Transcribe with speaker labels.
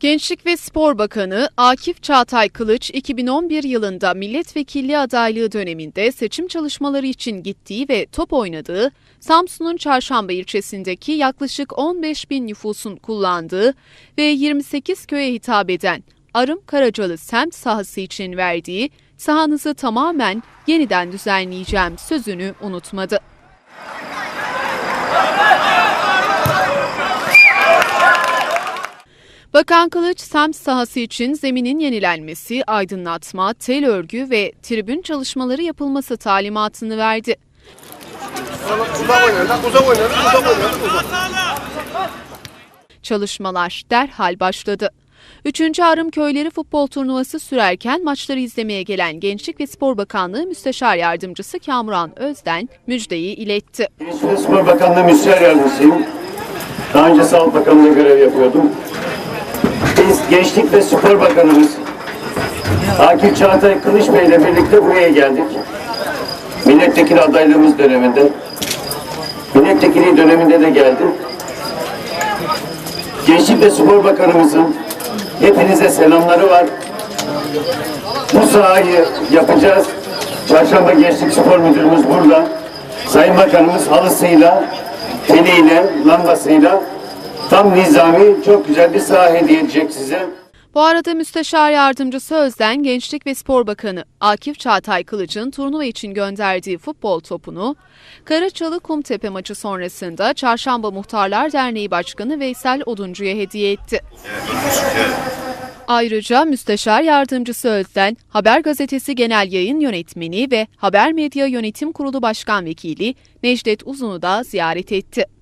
Speaker 1: Gençlik ve Spor Bakanı Akif Çağatay Kılıç 2011 yılında milletvekilliği adaylığı döneminde seçim çalışmaları için gittiği ve top oynadığı Samsun'un Çarşamba ilçesindeki yaklaşık 15 bin nüfusun kullandığı ve 28 köye hitap eden Arım Karacalı semt sahası için verdiği sahanızı tamamen yeniden düzenleyeceğim sözünü unutmadı. Bakan Kılıç, semt sahası için zeminin yenilenmesi, aydınlatma, tel örgü ve tribün çalışmaları yapılması talimatını verdi. Çalışmalar derhal başladı. Üçüncü Arım Köyleri futbol turnuvası sürerken maçları izlemeye gelen Gençlik ve Spor Bakanlığı Müsteşar Yardımcısı Kamuran Özden müjdeyi iletti.
Speaker 2: Gençlik ve Spor Bakanlığı Müsteşar Yardımcısıyım. Daha önce Sağlık Bakanlığı görev yapıyordum. Biz Gençlik ve Spor Bakanımız Akif Çağatay Kılıç Bey ile birlikte buraya geldik. Milletvekili adaylığımız döneminde. Milletvekili döneminde de geldim. Gençlik ve Spor Bakanımızın hepinize selamları var. Bu sahayı yapacağız. Çarşamba Gençlik Spor Müdürümüz burada. Sayın Bakanımız halısıyla, teliyle, lambasıyla tam nizami çok güzel bir saha hediye edecek size.
Speaker 1: Bu arada Müsteşar Yardımcısı Özden, Gençlik ve Spor Bakanı Akif Çağatay Kılıç'ın turnuva için gönderdiği futbol topunu, Karaçalı Kumtepe maçı sonrasında Çarşamba Muhtarlar Derneği Başkanı Veysel Oduncu'ya hediye etti. Ayrıca Müsteşar Yardımcısı Özden, Haber Gazetesi Genel Yayın Yönetmeni ve Haber Medya Yönetim Kurulu Başkan Vekili Necdet Uzun'u da ziyaret etti.